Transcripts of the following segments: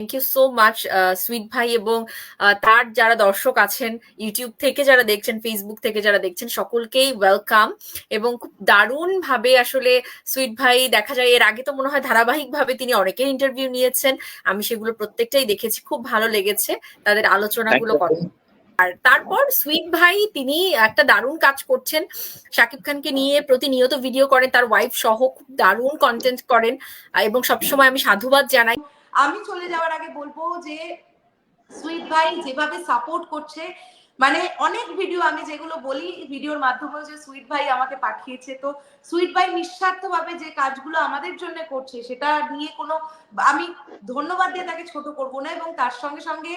Thank you so much sweet ভাই এবং তার যারা দর্শক আছেন ইউটিউব থেকে যারা দেখছেন ফেসবুক থেকে যারা দেখছেন সকলকেই ওয়েলকাম এবং খুব দারুণ ভাবে আসলে সুইট ভাই দেখা যায় এর আগে তো মনে হয় ধারাবাহিক ভাবে তিনি অনেকের ইন্টারভিউ নিয়েছেন আমি সেগুলো প্রত্যেকটাই দেখেছি খুব ভালো লেগেছে তাদের আলোচনাগুলো. কথা আর তারপর সুইট ভাই তিনি একটা দারুণ কাজ করছেন শাকিব খানকে নিয়ে প্রতিনিয়ত ভিডিও করেন তার ওয়াইফ সহ খুব দারুণ কন্টেন্ট করেন এবং সবসময় আমি সাধুবাদ জানাই আমি চলে যাওয়ার আগে বলব যে সুইট ভাই যেভাবে সাপোর্ট করছে মানে অনেক ভিডিও আমি যেগুলো বলি ভিডিওর মাধ্যমে যে সুইট ভাই আমাকে পাঠিয়েছে। তো সুইট ভাই নিঃস্বার্থভাবে যে কাজগুলো আমাদের জন্য করছে, সেটা নিয়ে কোনো, আমি ধন্যবাদ দিয়ে তাকে ছোট করব না এবং তার সঙ্গে সঙ্গে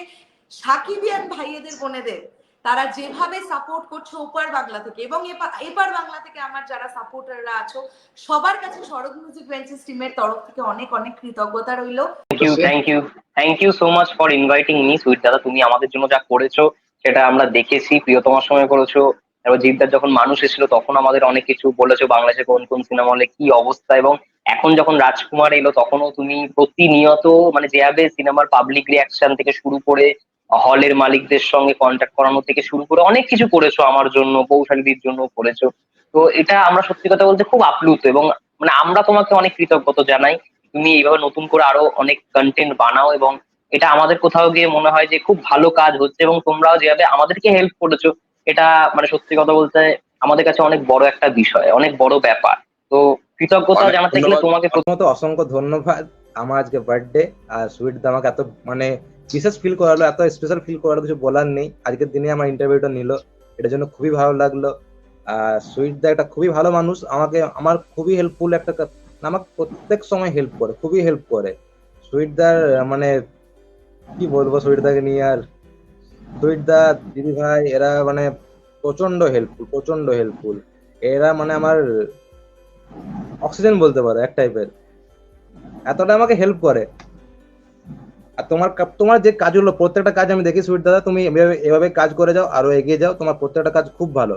সাকিবিয়ান ভাইয়েদের বোনেদের তারা যেভাবে সাপোর্ট করছে ওপার বাংলা থেকে এবং এপা- এপার বাংলা থেকে আমার যারা সাপোর্টাররা আছো, সবার কাছে শরৎ মিউজিক ভেঞ্চার্স টিমের তরফ থেকে অনেক অনেক কৃতজ্ঞতা রইল। Thank you thank you thank you so much for inviting me sweet দাদা, তুমি আমাদের জন্য যা করেছ, সেটা আমরা দেখেছি প্রিয়তমার সময় করেছ। এবার জিদ্দার যখন মানুষ এসেছিল, তখন আমাদের অনেক কিছু বলেছ, বাংলাদেশে কোন কোন সিনেমা হলে কি অবস্থা এবং এখন যখন রাজকুমার এলো, তখনও তুমি প্রতিনিয়ত মানে যেভাবে সিনেমার পাবলিক রিয়াকশন থেকে শুরু করে হলের মালিকদের সঙ্গে কন্ট্যাক্ট করানো থেকে শুরু করে অনেক কিছু করেছ আমার জন্য পৌশালীদের জন্য করেছ। তো এটা আমরা সত্যি কথা বলতে খুব আপ্লুত এবং মানে আমরা তোমাকে অনেক কৃতজ্ঞতা জানাই। তুমি এইভাবে নতুন করে আরও অনেক কন্টেন্ট বানাও এবং এটা আমাদের কোথাও গিয়ে মনে হয় যে খুব ভালো কাজ হচ্ছে এবং তোমরাও যেভাবে আমাদেরকে হেল্প করেছ এটা মানে সত্যি কথা বলতে আমাদের কাছে অনেক বড় একটা বিষয় অনেক বড় ব্যাপার। তো কৃতজ্ঞতা জানাতে গেলে তোমাকে প্রথমত অসংখ্য ধন্যবাদ আমার আজকে বার্থডে আর সুইট আমাকে এত মানে বিশেষ ফিল করালো, এত স্পেশাল ফিল করালো, কিছু বলার নেই। আজকের দিনে আমার ইন্টারভিউটা নিল, এটার জন্য খুবই ভালো লাগল। আর সুইট দা একটা খুবই ভালো মানুষ, আমাকে, আমার খুবই হেল্পফুল একটা আমাকে প্রত্যেক সময় হেল্প করে, খুবই হেল্প করে। সুইট দার মানে কি বলব সুইট দাকে নিয়ে আর? সুইট দা দিদি ভাই, এরা মানে প্রচণ্ড হেল্পফুল প্রচণ্ড হেল্পফুল এরা মানে আমার অক্সিজেন বলতে পারো, এক টাইপের এতটা আমাকে হেল্প করে। আর তোমার তোমার যে কাজগুলো প্রত্যেকটা কাজ আমি দেখি সুইট দাদা, তুমি এভাবে এভাবে কাজ করে যাও, আরও এগিয়ে যাও, তোমার প্রত্যেকটা কাজ খুব ভালো।